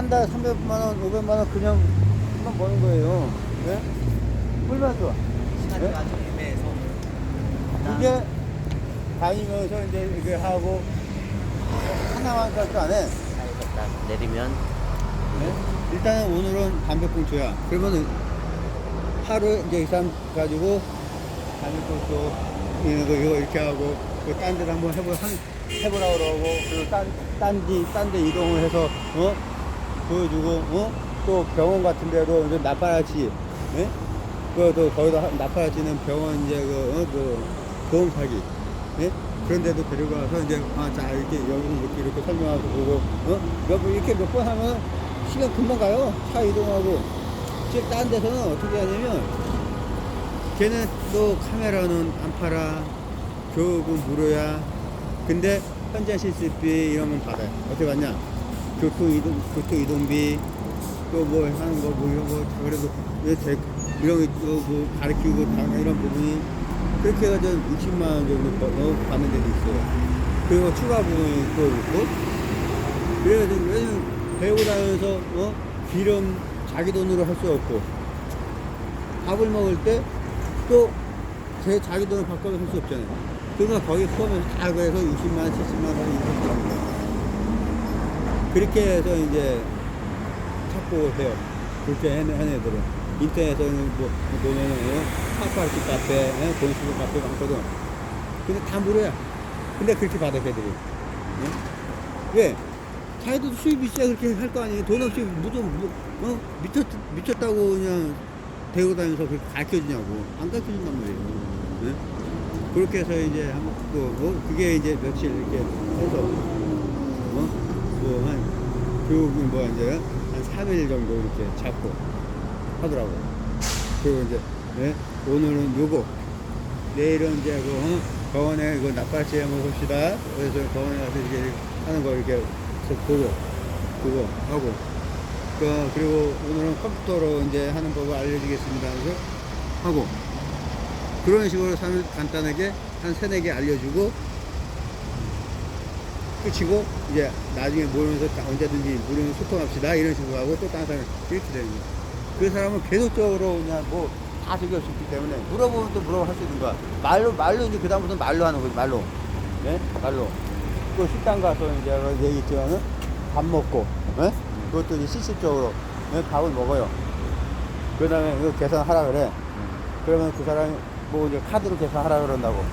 한달 300만 원, 500만 원 그냥 만 버는 거예요. 네? 얼마나 좋아. 시간이 네? 아주 애매해서 그게 다니면서 이제 이게 하고 하나만 갈거 안 해. 살겠다 내리면 네? 일단은 오늘은 담배꽁초야. 그러면은 하루 이제 이 사람 가지고 담배꽁초 이런 거 이거 이렇게 하고 그딴 데도 한번 해보 한, 해보라 그러고 그리고 딴 딴지 딴 데 이동을 해서 어 보여주고 어 또 병원 같은 데도 이제 나팔아치 예? 그또 거기다 하- 나팔아치는 병원 이제 그, 어, 그 보험 사기 예? 그런 데도 와서 이제 아 자 이렇게 여기는 이렇게 이렇게 설명하고 보고 어? 이렇게 몇 번 하면 시간 금방 가요. 차 이동하고. 즉 다른 데서는 어떻게 하냐면 걔는 또 카메라는 안 팔아. 교육은 무료야. 근데 현장 실습비 이런 건 받아요. 어떻게 받냐 교통 이동 교통 이동비 또 뭐 하는 거 뭐 이런 거 그래도 왜 대- 이런 거뭐 가르치고 다 이런 부분이 그렇게 해가지고 60만 원 정도 버- 어, 받는 데도 있어요 그리고 추가 부분이 또 있고 그래가지고 왜냐면 배우고 다니면서 어 기름 자기 돈으로 할 수 없고 밥을 먹을 때 또 제 자기 돈을 바꿔서 할 수 없잖아요. 그러니까 거기 포함해서 다 그래서 60만 원, 70만 원 이렇게 합니다. 그렇게 해서 이제 찾고 해요. 그렇게 한, 한 애들은. 인터넷에서는 뭐, 보면은, 파파르치 카페, 예? 본수도 카페 많거든. 근데 다 무료야. 근데 그렇게 받아, 걔들이. 응? 왜? 자기도 수입이 있어야 그렇게 할 거 아니에요. 돈 없이 무슨, 뭐, 어? 미쳤, 미쳤다고 그냥 데리고 다니면서 그렇게 가르쳐 주냐고. 안 가르쳐 준단 말이에요. 네? 그렇게 해서 이제 한번, 또, 어? 그게 이제 며칠 이렇게 해서, 어? 뭐, 한, 교육은 뭐, 이제, 한 3일 정도 이렇게 잡고 하더라고. 그리고 이제, 네? 오늘은 요거, 내일은 이제 그, 어? 병원에 그 나팔씨 한번 봅시다. 그래서 병원에 가서 이렇게 하는 거 이렇게 보고, 그거 하고, 그, 그리고 오늘은 컴퓨터로 이제 하는 법을 알려주겠습니다. 하면서 하고, 그런 식으로 사면 간단하게 한 세네 개 알려주고, 끝이고, 이제 나중에 모여서 다 언제든지 우리는 소통합시다. 이런 식으로 하고 또 다른 사람 이렇게 되는 거야. 그 사람은 계속적으로 그냥 뭐다 적용할 수 있기 때문에 물어보면 또 물어볼 수 있는 거야. 말로, 말로 이제 그다음부터 말로 하는 거지, 말로. 네? 말로. 그 식당 가서 이제 얘기했지만은 밥 먹고, 예? 그것도 이제 실질적으로 예? 밥을 먹어요. 그 다음에 이거 계산하라 그래. 그러면 그 사람이 뭐 이제 카드로 계산하라 그런다고.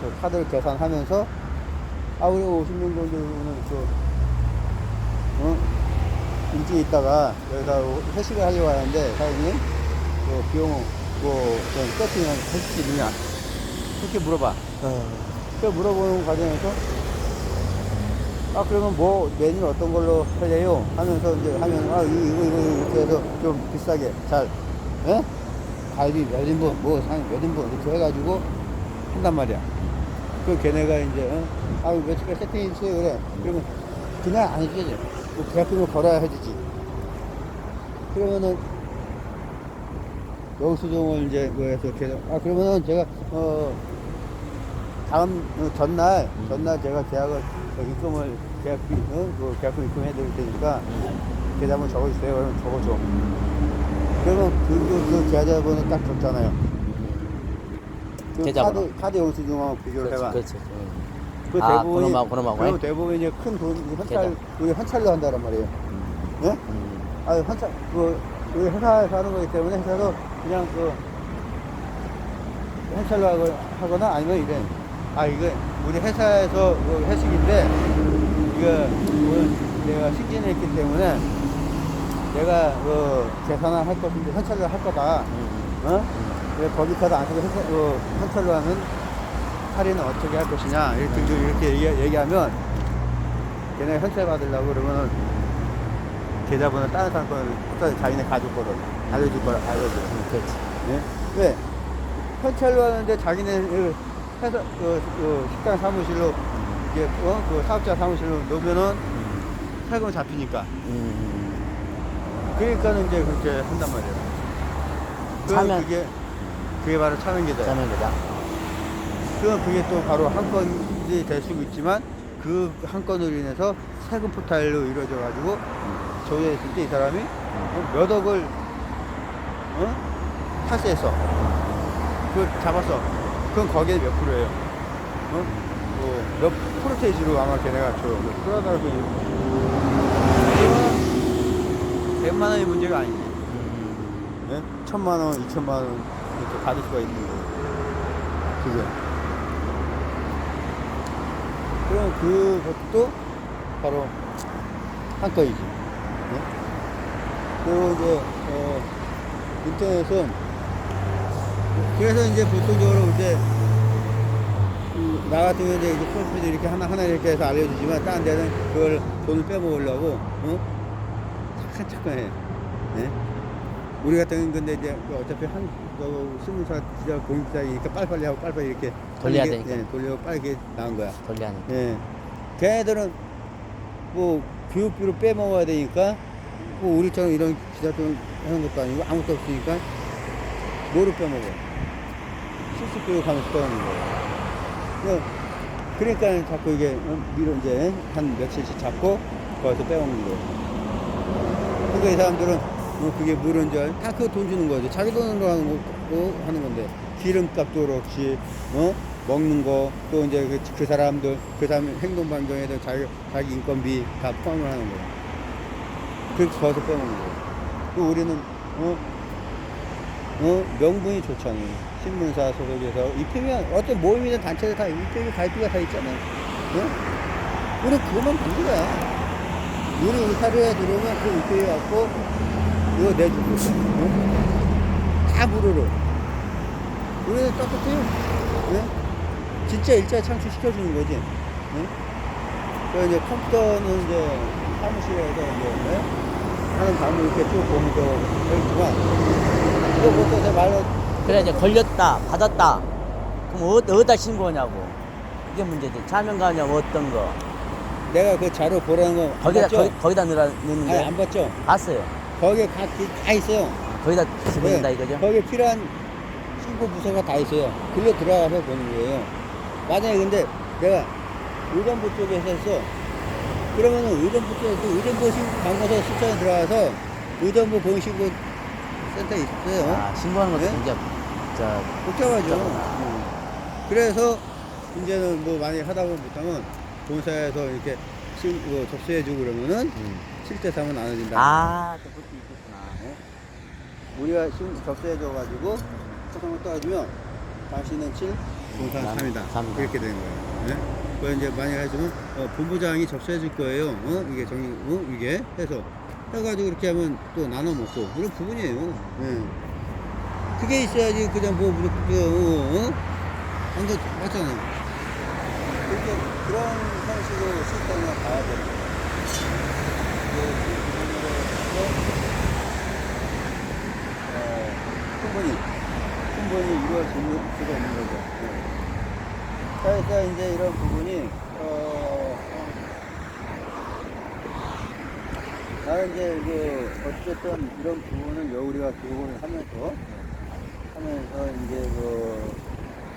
그 카드로 계산하면서 아, 우리 50명 정도는 그, 어? 일찍 있다가 여기다 회식을 하려고 하는데, 사장님, 그 비용, 뭐, 좀 세팅을 해줄 수 있느냐? 그렇게 물어봐. 그 물어보는 과정에서 아 그러면 뭐 메뉴 어떤 걸로 할래요? 하면서 이제 하면 아 이거 이거 이거 이렇게 해서 좀 비싸게 잘 예? 갈비 몇 인분 뭐 상몇 인분 이렇게 해가지고 한단 말이야. 그 걔네가 이제 어? 아 며칠까 세팅해 주세요 그래. 그러면 그냥 안 해주지. 뭐 계약금을 걸어야 해주지. 그러면은 영수증을 이제 뭐 해서 계속 아 그러면은 제가 어 다음 어, 전날 전날 제가 계약을 어, 입금을 계약비 어? 그 계약금 입금해 드릴 테니까 계좌 한번 적어주세요. 그러면 적어줘. 그러면 그, 그, 그 계좌번호 딱 적잖아요. 그 계좌번호. 카드 카드 영수증하고 비교를 해봐. 그렇지 응. 그 아, 대부분이 번호만, 번호만 그리고 와요? 대부분 이제 큰 돈 현찰 계좌. 우리 현찰로 한다란 말이에요. 예? 음. 아 현찰 그 우리 회사에서 하는 거기 때문에 회사도 그냥 그 현찰로 하거- 하거나 아니면 이래. 아 이거 우리 회사에서 그 회식인데 이거 오늘 내가 승진했기 때문에 내가 그 계산을 할 것인데 현찰로 할 거다. 음. 어? 왜 거기 카드 안 쓰고 현찰, 어, 현찰로 하면 할인은 어떻게 할 것이냐 이렇게 이렇게 얘기, 얘기하면 걔네 현찰 받으려고 그러면은 계좌번호 다른 사람 거를 또 자기네 가족 거를 알려줄 거라 알려줘. 음, 그렇지 예? 왜? 현찰로 하는데 자기네 그 회사 그, 그 식당 사무실로 이게 어? 그 사업자 사무실로 놓으면은 세금 잡히니까. 음. 그러니까는 이제 그렇게 한단 말이에요. 그 그게 그게 바로 차명계좌. 짜면 되다 그럼 그게 또 바로 한 건이 될 수도 있지만 그 한 건으로 인해서 세금 포탈로 이루어져 가지고 조회했을 때 이 사람이 어, 몇 억을 어? 탈세했어. 그걸 잡았어. 그건 거기에 몇 프로예요? 어? 뭐, 몇 프로테이지로 아마 걔네가 줘. 그러다가 그, 이거는 100만 원이 문제가 아니지. 예? 천만 원, 이천만 원 이렇게 받을 수가 있는 거예요. 그게. 그럼 그것도 바로 한 건이지. 예? 그리고 이제, 어, 인터넷은, 그래서 이제 보통적으로 이제, 음, 나 같은 경우는 이제 프로필도 이렇게 하나하나 이렇게 해서 알려주지만, 다른 데는 그걸 돈을 빼먹으려고, 어? 착한 착한해. 예? 우리 같은 근데 이제 그 어차피 한, 그 스무 살 시절 공익사이니까 빨리빨리 하고 빨리빨리 이렇게 돌려야 하는 게, 되니까. 예, 돌려 빨리 이렇게 나온 거야. 돌려야 하는. 예. 걔네들은 뭐 교육비로 빼먹어야 되니까 뭐 우리처럼 이런 기사돈 하는 것도 아니고 아무것도 없으니까 뭐로 빼먹어? 실습 교육하면서 빼먹는 거예요. 그러니까 그러니까 자꾸 이게 어, 미로 이제 한 며칠씩 잡고 거기서 빼먹는 거예요. 그러니까 이 사람들은 뭐 그게 물은 줄, 다그돈 주는 거죠. 자기 돈으로 하는 거, 어, 하는 건데. 기름값도 그렇지, 어? 먹는 거, 또 이제 그, 그 사람들, 그 사람 행동 반경에도 자기, 자기 인건비 다 포함을 하는 거야. 그래서 거기서 빼먹는 거야. 또 우리는, 어? 어? 명분이 좋잖아요. 신문사 소속에서. 입회비, 어떤 모임이든 단체든 다 입회비 가입비가 다 있잖아요. 어? 우리 그것만 받는 거야. 우리 울타리에 들어오면 그 입회비 갖고 이거 내주고 응? 다 무료로 우리는 똑같아요 응? 진짜 일자 창출시켜주는 거지 응? 그 이제 컴퓨터는 이제 사무실에서 이제 응? 하는 다음에 이렇게 쭉 보면서 있지만 이거 보고 내 말로 그래 이제 걸렸다 받았다. 그럼 어, 어디다 신고하냐고. 이게 문제지. 차명가냐 뭐 어떤 거. 내가 그 자료 보라는 거 거기다? 거기, 거기다 넣으라 아니 넣는데 안 봤죠? 봤어요. 거기에 다, 다 있어요 거기다 집어넣는다 네, 이거죠. 거기에 필요한 신고 부서가 다 있어요. 글로 들어가서 보는 거예요. 만약에 근데 내가 의정부 쪽에서 했어. 그러면은 의정부 쪽에서 의정부 신 방문서 수천에 들어가서 의정부 보건신고 센터 있어요. 아 신고하는 것도 네? 굉장히 저 복잡하죠. 응. 그래서 이제는 뭐 많이 하다 보면 못하면 본사에서 이렇게 신, 뭐 접수해주고 그러면은 음. 실제 사면 나눠진다. 아, 또 그것도 있겠구나. 우리가 신 접수해줘가지고 소송을 떠주면 당신은 7, 공산 남- 3이다. 삼이다. 이렇게 되는 거예요. 네? 그걸 이제 만약에 해주면 어, 본부장이 접수해줄 거예요. 어? 이게 정리, 어? 이게 해서 해가지고 이렇게 하면 또 나눠 먹고 이런 부분이에요. 네. 그게 있어야지 그냥 뭐 무조건 그, 어? 어? 완전 맞잖아요. 그렇게 그런 형식으로 시스템을 가야 돼요. 어, 충분히 충분히 이루어질 수가 있는 거죠. 네. 그래서 이제 이런 부분이 어, 어, 나는 이제 그 어쨌든 이런 부분을 여우리가 교육을 하면서 하면서 이제 그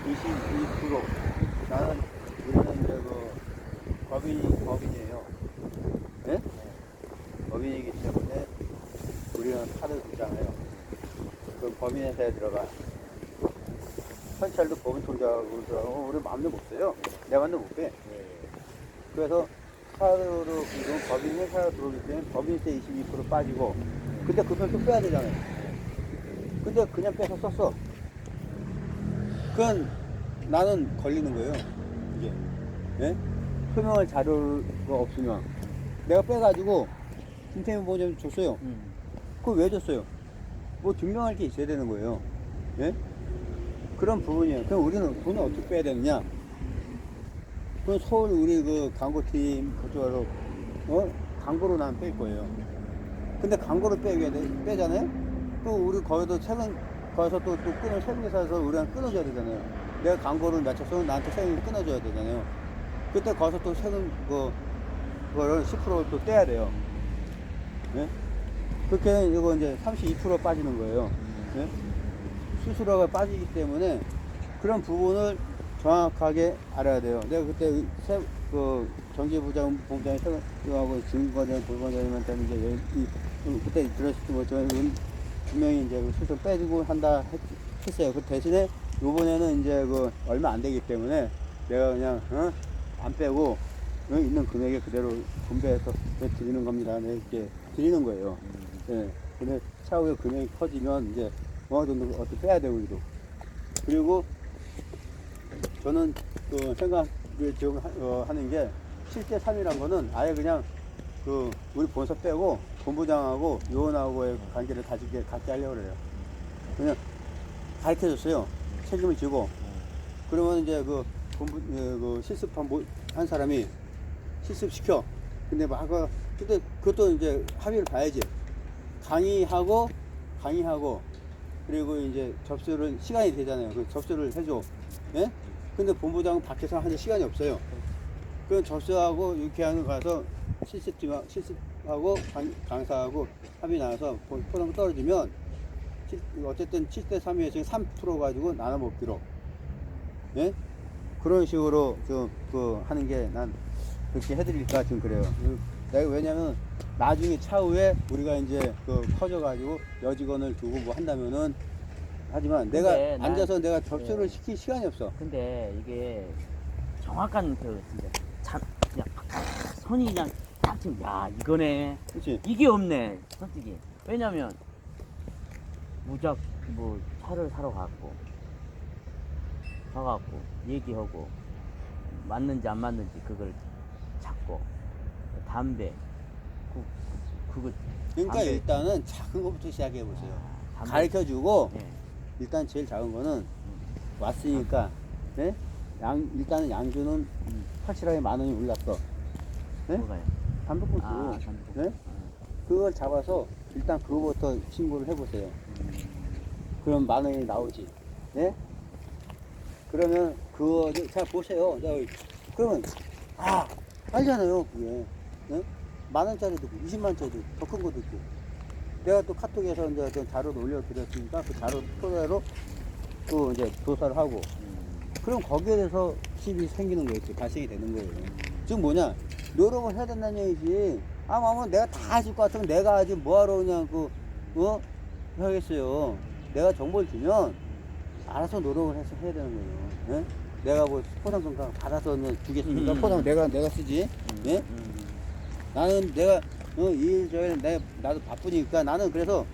22% 나는 우리는 이제 그 법인 법인이에요. 네? 법인이기 때문에 우리는 칼을 주잖아요. 그 법인회사에 들어가. 현찰도 법인 통장으로 들어가고 우리 마음대로 못 써요. 내 마음대로 못 빼. 그래서 카드로 이건 법인 회사로 들어오기 때문에 법인세 22% 빠지고 근데 그 돈 또 빼야 되잖아요. 근데 그냥 빼서 썼어. 그건 나는 걸리는 거예요. 이게. 예? 표명할 자료가 없으면 내가 빼가지고 김태민 보호자님 줬어요. 음. 그걸 왜 줬어요? 뭐 증명할 게 있어야 되는 거예요. 예? 그런 부분이에요. 그럼 우리는 돈을 어떻게 빼야 되느냐? 그럼 서울 우리 그 광고팀 그쪽으로, 어? 광고로 난 뺄 거예요. 근데 광고로 빼야 돼, 빼잖아요? 또 우리 거기도 세금, 거기서 또, 또 끊을 세금회사에서 우리랑 끊어줘야 되잖아요. 내가 광고를 맞춰서 나한테 세금 끊어줘야 되잖아요. 그때 거기서 또 세금, 그, 그거를 10%를 또 떼야 돼요. 예? 그렇게 이거 이제 32% 빠지는 거예요. 예? 수수료가 빠지기 때문에 그런 부분을 정확하게 알아야 돼요. 내가 그때 세, 그 정기부장 본부장이 생각하고 증거장 보건장님한테 이제 여- 이, 음, 그때 들었을 때뭐 저는 분명히 이제 그 수술 빼주고 한다 했, 했어요. 그 대신에 요번에는 이제 그 얼마 안 되기 때문에 내가 그냥 어? 안 빼고 어? 있는 금액에 그대로 분배해서 드리는 겁니다. 네, 이렇게 드리는 거예요. 예. 근데 차후에 금액이 커지면 이제 어느 정도 빼야 되고 이러. 그리고 저는 그 생각을 지금 하, 어, 하는 게 7대 3이란 거는 아예 그냥 그 우리 본사 빼고 본부장하고 요원하고의 관계를 가지게 갖게 하려고 그래요. 그냥 가르쳐 줬어요. 책임을 지고. 그러면 이제 그 본부 예, 그 실습한 모- 한 사람이 실습시켜. 근데 막 그- 근데 그것도 이제 합의를 봐야지. 강의하고 강의하고 그리고 이제 접수를 시간이 되잖아요. 그 접수를 해줘. 예? 근데 본부장은 밖에서 하는 시간이 없어요. 그럼 접수하고 거 가서 실습팀 실습하고 강, 강사하고 합의 나와서 본- 포장 떨어지면 칠- 어쨌든 7대 3이에 지금 3% 가지고 나눠 먹기로. 예? 그런 식으로 좀 그 하는 게 난 그렇게 해드릴까 지금 그래요. 그 내가 왜냐면 나중에 차후에 우리가 이제 그 커져가지고 여직원을 두고 뭐 한다면은 하지만 내가 근데 난- 앉아서 내가 접수를 예. 시킬 시간이 없어. 근데 이게 정확한 그 진짜 참 그냥 팍 손이 그냥 딱 지금 야 이거네 그렇지? 이게 없네 솔직히 왜냐면 무작 뭐 차를 사러 갔고 가갖고 얘기하고 맞는지 안 맞는지 그걸 담배 그, 그, 그거 그러니까 담배. 일단은 작은 것부터 시작해 보세요. 담배. 가르쳐 주고 예. 일단 제일 작은 거는 왔으니까 예? 양 일단은 양주는 음. 확실하게 만 원이 올랐어. 네? 뭐가요? 담배꽁초. 아 담배 네? 그걸 잡아서 일단 그거부터 신고를 해보세요. 그럼 만 원이 나오지. 예? 그러면 그거 자 보세요. 자, 그러면 아 알잖아요 그게. 예? 만 원짜리도 있고 20만 원짜리도 더 큰 것도 있고. 내가 또 카톡에서 이제 좀 자료를 올려드렸으니까 그 자료 토대로 또 이제 조사를 하고 그럼 거기에 대해서 수입이 생기는 거였지 발생이 되는 거예요. 지금 뭐냐 노력을 해야 된다는 얘기지. 아, 뭐 내가 다 해줄 것 같으면 내가 아직 뭐하러 그냥 그 어? 하겠어요. 내가 정보를 주면 알아서 노력을 해서 해야 되는 거예요. 예? 내가 뭐 포상 건강 받아서 그냥 주겠습니까? 음. 포상 내가 내가 쓰지. 예? 음. 나는 내가 어, 일 저일 내 나도 바쁘니까 나는 그래서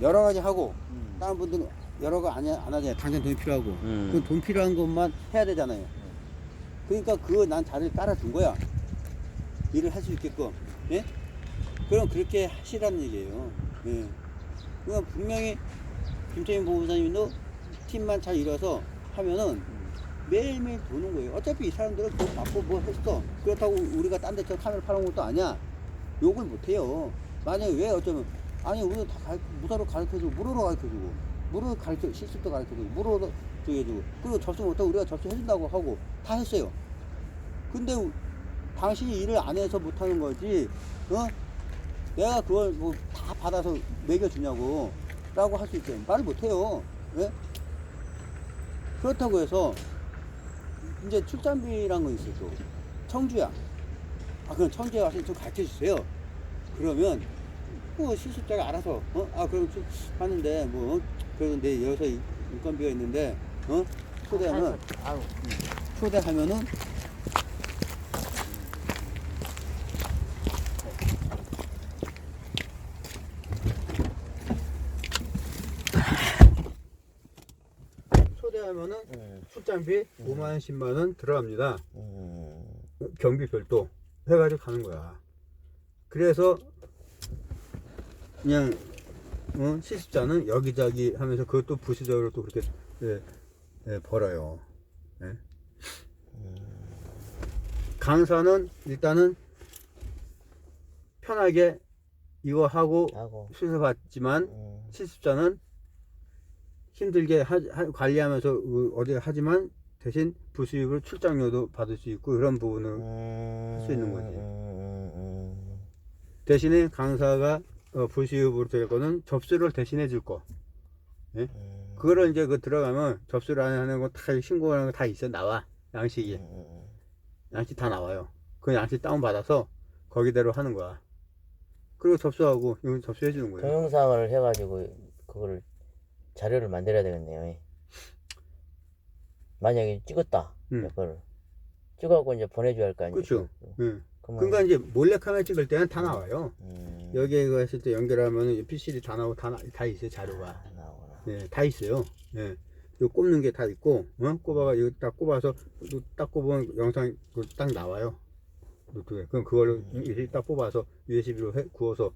여러 가지 하고 음. 다른 분들은 여러 거 안, 해- 안 하잖아요. 당장 돈이 필요하고. 음. 그 돈 필요한 것만 해야 되잖아요. 그러니까 그거 난 자리를 깔아준 거야. 일을 할 수 있게끔. 예? 그럼 그렇게 하시라는 얘기예요. 예. 그러니까 분명히 김태인 보호사님도 팀만 잘 이뤄서 하면은 매일매일 도는 거예요. 어차피 이 사람들은 돈 받고 뭐 했어. 그렇다고 우리가 딴 데서 카메라 팔아온 것도 아니야. 욕을 못 해요. 만약에 왜 어쩌면, 아니, 우리는 다 무사로 가르쳐주고, 무료로 가르쳐주고, 무료로 가르쳐, 실습도 가르쳐주고, 무료로 저기 해주고, 그리고 접수 못하고 우리가 접수해준다고 하고, 다 했어요. 근데 우- 당신이 일을 안 해서 못하는 거지, 어? 내가 그걸 뭐 다 받아서 매겨주냐고, 라고 할 수 있죠. 말을 못해요. 예? 그렇다고 해서, 이제 출산비란 거 있어, 또. 청주야. 아, 그럼 청주에 와서 좀 가르쳐 주세요. 그러면, 뭐, 실습자가 알아서, 어? 아, 그럼 좀 하는데, 뭐, 어? 그래도 내 여기서 인- 인건비가 있는데, 어? 초대하면, 아유, 음. 초대하면은, 하면은 음. 출장비 5만 원, 10만 원 들어갑니다. 음. 경비 별도 해가지고 가는 거야. 그래서 그냥 어, 실습자는 여기저기 하면서 그것도 부수적으로 또 그렇게 예, 예, 벌어요. 예. 강사는 일단은 편하게 이거 하고 하고. 수술받지만 음. 실습자는 힘들게 하, 하- 관리하면서 어, 어디 하지만 대신 부수입으로 출장료도 받을 수 있고 이런 부분을 수 있는 거지. 음. 대신에 강사가 어, 부수입으로 될 거는 접수를 대신해 줄 거. 예? 그거를 이제 그 들어가면 접수를 안 하는 거 다 신고하는 거 다 있어 나와 양식이 양식 다 나와요. 그 양식 다운 받아서 거기대로 하는 거야. 그리고 접수하고 이거 접수해 주는 거예요. 동영상을 해가지고 그거를 자료를 만들어야 되겠네요. 예. 만약에 찍었다. 음. 그걸 찍어갖고 이제 보내줘야 할 거 아니에요. 그렇죠. 예. 그러면 그러니까 이제 몰래 카메라 찍을 때는 다 나와요. 음, 여기에 이거 했을 때 연결하면은 PC들이 다 나오고 다, 나- 다 있어요 자료가. 아, 나오구나. 예, 다 있어요. 예. 요 꼽는 게 다 있고, 어? 꼽아가, 이거 딱 꼽아서, 또딱 꼽으면 영상 그딱 나와요. 노트에. 그럼 그걸로 이렇게 딱 뽑아서 USB로 해, 구워서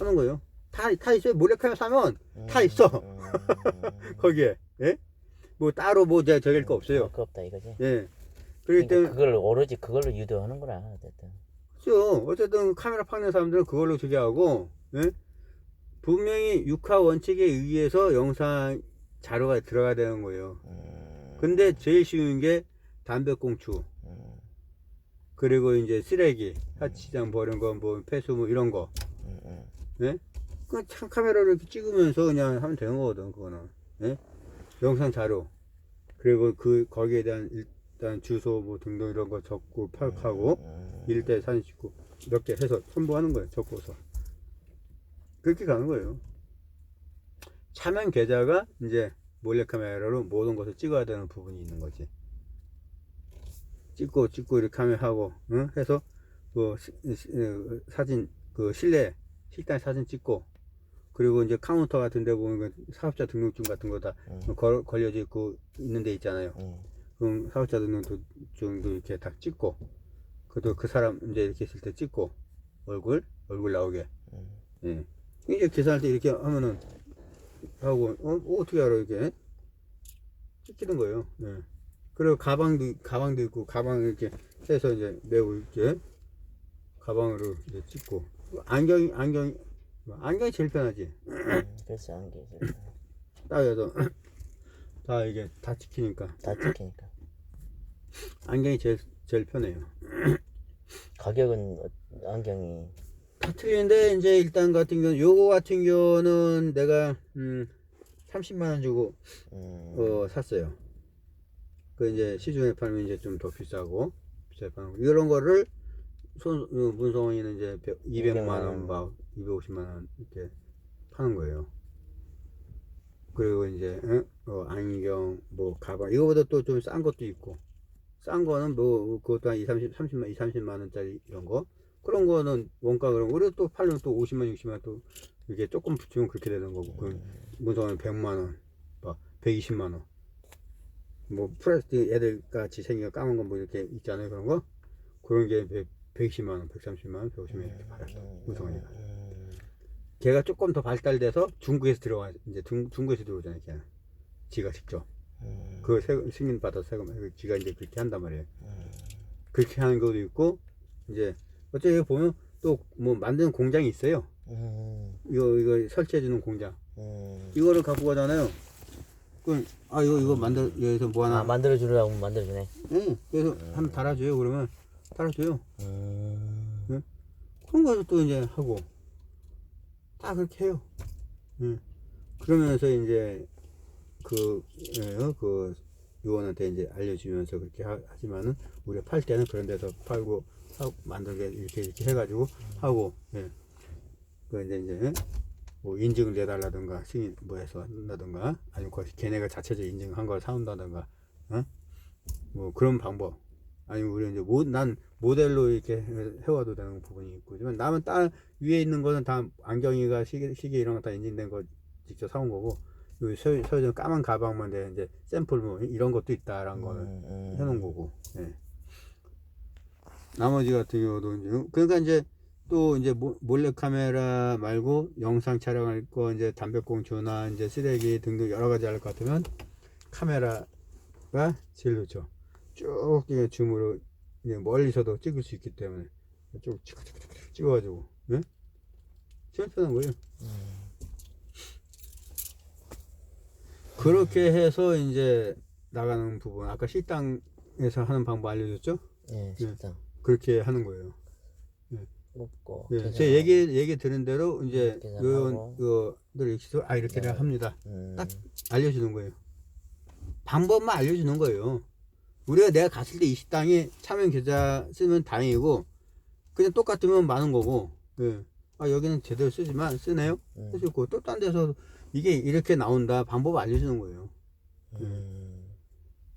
하는 거예요. 다, 다 있어요. 몰래카메라 사면 다 있어. 음, 거기에. 예? 뭐 따로 뭐 제가 적일 거 없어요. 그 없다 이거지. 예. 그렇기 그러니까 때문에, 그걸 오로지 그걸로 유도하는구나 어쨌든. 그죠. 어쨌든 카메라 파는 사람들은 그걸로 저기 하고, 예? 분명히 육하 원칙에 의해서 영상 자료가 들어가야 되는 거예요. 음, 근데 제일 쉬운 게 담배꽁초 음, 그리고 이제 쓰레기 하치장 버린 거 뭐 폐수물 이런 거 음, 음. 예? 그 참 카메라로 이렇게 찍으면서 그냥 하면 되는 거거든 그거는. 예? 영상 자료. 그리고 그 거기에 대한 일단 주소 뭐 등등 이런 거 적고 파악하고 음, 일대 사진 찍고 이렇게 해서 첨부하는 거예요 적고서. 그렇게 가는 거예요. 차면 계좌가 이제 몰래카메라로 모든 것을 찍어야 되는 부분이 있는 거지. 찍고 찍고 이렇게 하면 하고 응? 해서 그 시- 시- 어, 사진 그 실내 식당 사진 찍고 그리고 이제 카운터 같은 데 보면 그 사업자 등록증 같은 거다 음. 걸, 걸려져 있고 있는 데 있잖아요. 음, 그럼 사업자 등록증도 이렇게 다 찍고 그도 그 사람 이제 이렇게 있을 때 찍고 얼굴 얼굴 나오게. 음. 예. 이제 계산할 때 이렇게 하면은 하고 어, 어, 어떻게 알아 이게? 찍히는 거예요. 예. 그리고 가방도 가방도 있고 가방 이렇게 해서 이제 매우 이렇게 가방으로 이제 찍고 안경 안경 안경이 제일 편하지 음, 글쎄 안게 딱 해서 다 이게 다 찍히니까 다 찍히니까. 안경이 제일 제일 편해요 가격은 어- 안경이 다 틀리는데 이제 일단 같은 경우 요거 같은 경우는 내가 음 30만 원 주고 음, 어 샀어요. 그 이제 시중에 팔면 이제 좀 더 비싸고 비싸게 파는 거. 이런 거를 손 어, 문성원이는 이제 200만 원, 막 250만 원 이렇게 파는 거예요. 그리고 이제 어? 어, 안경, 뭐 가방 이거보다 또 좀 싼 것도 있고 싼 거는 뭐 그것도 한 2, 30, 30만, 2, 30만 원짜리 이런 거 그런 거는 원가 그런 거. 우리가 또 팔면 또 50만, 60만 또 이게 조금 붙이면 그렇게 되는 거고 그 문성은 100만 원, 막 120만 원. 뭐 플라스틱 애들 같이 생긴 까만 거 뭐 이렇게 있잖아요 그런 거 그런 게 100, 120만 원, 130만 원, 150만 원 이렇게 팔았어 문성원이가. 음, 걔가 조금 더 발달돼서 중국에서 들어와 이제 중, 중국에서 들어오잖아요 걔는. 지가 직접. 음, 그 세금 승인 받아서 세금 그 지가 이제 그렇게 한단 말이에요. 음, 그렇게 하는 것도 있고 이제 어차피 보면 또 뭐 만드는 공장이 있어요. 음, 이거 이거 설치해 주는 공장. 음. 이거를 갖고 가잖아요. 그아 이거 이거 만들 여기서 뭐 하나? 아 만들어 주려고 하면 만들어 주네. 응 그래서 한번 달아줘요 그러면 달아줘요 음, 그런 거도 또 이제 하고 다 그렇게 해요. 응. 그러면서 이제 그, 예, 그 요원한테 이제 알려주면서 그렇게 하, 하지만은 우리가 팔 때는 그런 데서 팔고 만들게 이렇게 이렇게 해가지고 하고 예. 그 이제 이제 뭐 인증을 내달라든가 승인 뭐 해서 한다든가 아니면 그 걔네가 자체적으로 인증한 걸 사온다든가 어? 뭐 그런 방법 아니면 우리 이제 모, 난 모델로 이렇게 해- 해와도 되는 부분이 있고 지만 남은 딸 위에 있는 거는 다 안경이가 시계, 시계 이런 거 다 인증된 거 직접 사온 거고 여기 서, 서전 까만 가방만 내 이제 샘플 뭐 이런 것도 있다라는 거는 음, 음. 해놓은 거고 예. 나머지 같은 경우도 이제 그러니까 이제 또 이제 모- 몰래 카메라 말고 영상 촬영할 거 이제 담배꽁초나 이제 쓰레기 등등 여러 가지 할 것 같으면 카메라가 제일 좋죠. 쭉 이게 줌으로 이제 멀리서도 찍을 수 있기 때문에 쭉 찍어 찍어 찍어 찍어가지고 예? 제일 편한 거예요. 그렇게 해서 이제 나가는 부분 아까 식당에서 하는 방법 알려줬죠? 예, 식당 그렇게 하는 거예요. 먹고. 예. 제 얘기 얘기 들은 대로 이제 그들 이렇게 해서 아 이렇게 네. 합니다. 음, 딱 알려주는 거예요. 방법만 알려주는 거예요. 우리가 내가 갔을 때 이 식당이 차명 계좌 쓰면 다행이고 그냥 똑같으면 많은 거고 예. 아 여기는 제대로 쓰지만 쓰네요 음. 쓸수 있고 또 딴 데서 이게 이렇게 나온다 방법 알려주는 거예요 음.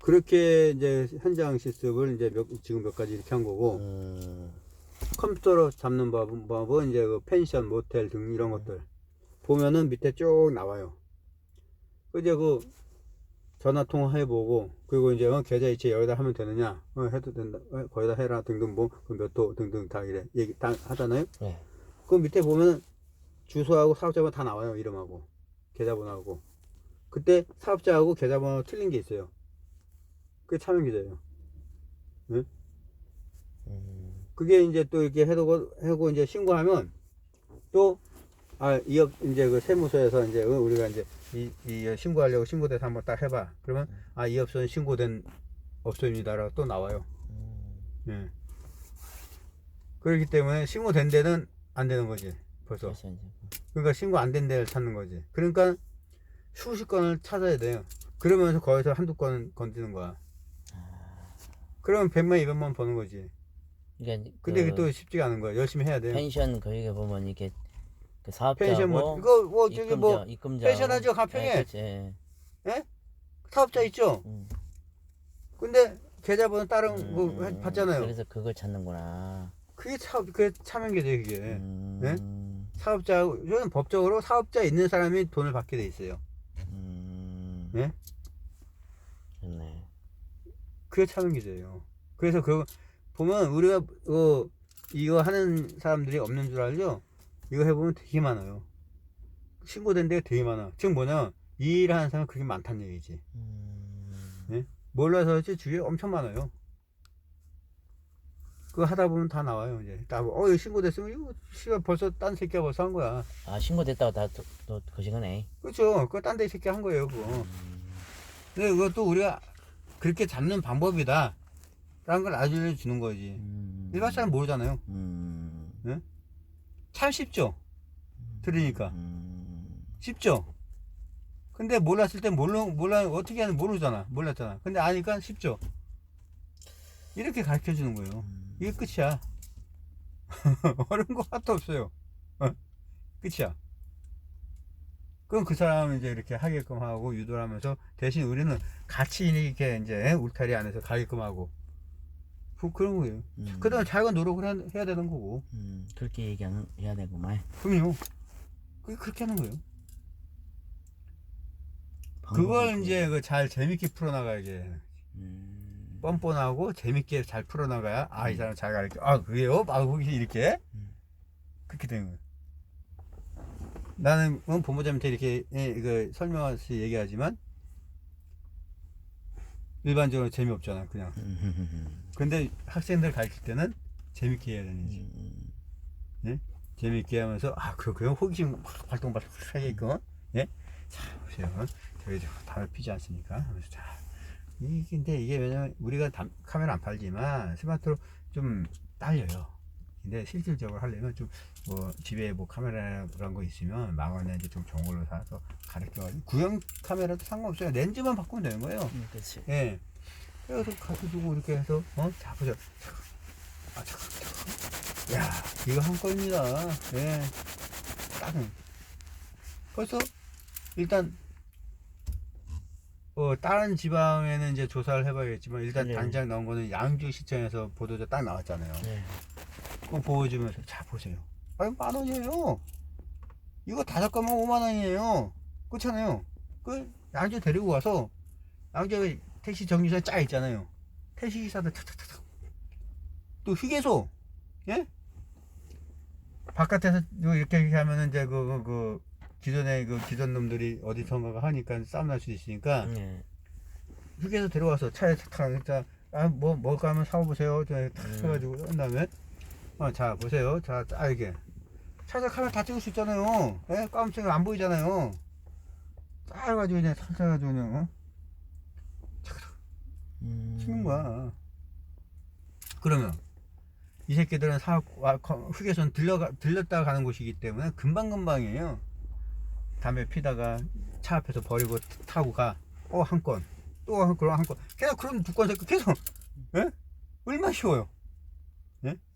그렇게 이제 현장 실습을 이제 몇, 지금 몇 가지 이렇게 한 거고 음. 컴퓨터로 잡는 법- 법은 이제 그 펜션, 모텔 등 이런 것들 보면은 밑에 쭉 나와요. 그 이제 그 전화 통화해보고 그리고 이제 어, 계좌 이체 여기다 하면 되느냐 어, 해도 된다 어, 거기다 해라 등등 뭐몇호 등등 다 이래 얘기 다 하잖아요. 네. 그 밑에 보면은 주소하고 사업자번호 다 나와요 이름하고 계좌번호하고 그때 사업자하고 계좌번호 틀린 게 있어요. 그게 차명 계좌예요. 음. 그게 이제 또 이렇게 해두고 하고 이제 신고하면 또 아, 이업 이제 그 세무서에서 이제 어, 우리가 이제 이, 이 신고하려고 신고돼서 한번 딱 해봐. 그러면 아, 이 업소는 신고된 업소입니다라고 또 나와요. 음. 예. 그렇기 때문에 신고된 데는 안 되는 거지. 벌써. 이제 그러니까 신고 안 된 데를 찾는 거지. 그러니까 수십 건을 찾아야 돼요. 그러면서 거기서 한두 건 건지는 거야. 그러면 100만, 200만 버는 거지. 그러니까 근데 그 그게 또 쉽지가 않은 거야. 열심히 해야 돼요. 펜션 거기에 보면 이게 그 사업자하고 펜션 뭐 이거 뭐 저기 뭐 입금자 펜션하죠, 가평에? 그렇지. 예. 사업자 있죠. 음. 근데 계좌번호 다른 음, 거 음, 받잖아요. 그래서 그걸 찾는구나. 그게 사업 그게 차명계죠 그게. 음. 네? 사업자 저는 법적으로 사업자 있는 사람이 돈을 받게 돼 있어요. 음. 예? 좋네. 그게 차명계좌예요. 그래서 그 보면 우리가 어, 이거 하는 사람들이 없는 줄 알죠? 이거 해보면 되게 많아요. 신고된 데가 되게 많아. 즉 뭐냐 이 일 하는 사람 그렇게 많다는 얘기지. 음. 몰라서지 주위에 엄청 많아요. 그거 하다 보면 다 나와요 이제. 다 뭐, 어 이거 신고됐으면 이거 씨발 벌써 딴 새끼가 벌써 한 거야. 아 신고됐다고 다또 거시기네. 그렇죠. 그거 딴 데 새끼 한 거예요 그거. 음. 근데 그것도 우리가 그렇게 잡는 방법이다. 라는 걸 알려주는 거지. 음. 일반 사람 모르잖아요. 음. 참 쉽죠. 들으니까 음. 쉽죠. 근데 몰랐을 때 몰라 몰라 어떻게 하는 모르잖아. 몰랐잖아. 근데 아니까 쉽죠. 이렇게 가르쳐 주는 거예요. 이게 끝이야. 어려운 거 하나도 없어요. 어? 끝이야. 그럼 그 사람은 이제 이렇게 하게끔 하고 유도를 하면서 대신 우리는 같이 이렇게 이제 울타리 안에서 가게끔 하고 그, 그런 거예요. 음. 그 다음에 자기가 노력을 해야, 해야 되는 거고. 음. 그렇게 얘기하는 해야 되구만. 그럼요. 그게 그렇게 하는 거예요. 그걸 그- 이제 그 잘 재밌게 풀어나가야지. 음. 뻔뻔하고 재밌게 잘 풀어나가야 아 이 사람 잘 가르쳐 아 그게요? 아 거기 이렇게 음. 그렇게 되는 거예요 나는 어, 본부장한테 이렇게 예, 이거 설명해서 얘기하지만 일반적으로 재미없잖아 그냥 음. 근데 학생들 가르칠 때는 재밌게 해야 되는 거지 음. 재밌게 하면서 아 그렇고요 호기심 확 활동 발하게끔 예? 자 보세요 저희 저 담배 피지 않습니까 하면서 자 이게 근데 이게 왜냐면 우리가 담, 카메라 안 팔지만 스마트로 좀 딸려요 근데 실질적으로 하려면 좀 뭐 집에 뭐 카메라란 거 있으면 망원에 이제 좀 좋은 걸로 사서 가르쳐가지고 구형 카메라도 상관없어요 렌즈만 바꾸면 되는 거예요 음. 그렇지. 예. 그래서 가져두고 이렇게 해서, 어? 자. 잠깐. 아, 잠깐, 잠깐. 야, 이거 한 건입니다. 예. 딱은. 벌써, 일단, 어, 다른 지방에는 이제 조사를 해봐야겠지만, 일단 네. 당장 나온 거는 양주 시청에서 보도자 딱 나왔잖아요. 네. 그거 보여주면서, 자, 보세요. 아니, 만 원이에요. 이거 다섯 건면 5만 원이에요. 그렇잖아요. 그, 양주 데리고 가서, 양주 택시 정류장 짜 있잖아요. 택시 기사들 탁탁탁탁. 또 휴게소, 예? 바깥에서 요 이렇게 이렇게 하면은 이제 그, 그, 그 기존에 그 기존 놈들이 어디선가가 하니까 싸움 날 수도 있으니까 네. 휴게소 데려와서 차에 탁, 탁, 아, 뭐, 먹을까 하면 사와보세요. 탁 음. 해가지고, 한 다음에, 어, 자, 보세요. 자, 딱 이렇게. 차에서 카메라 다 찍을 수 있잖아요. 예? 깜짝이 안 보이잖아요. 딱 해가지고, 그냥 살짝 해가지고, 그냥, 어? 음. 치는 거야. 그러면, 이 새끼들은 사업, 와, 거- 휴게소는 들려가, 들렸다 가는 곳이기 때문에 금방금방이에요. 담배 피다가 차 앞에서 버리고 타고 가. 어, 한 건. 또 한, 그럼 한 건. 계속 그런 두건 계속, 예? 얼마나 쉬워요. 예?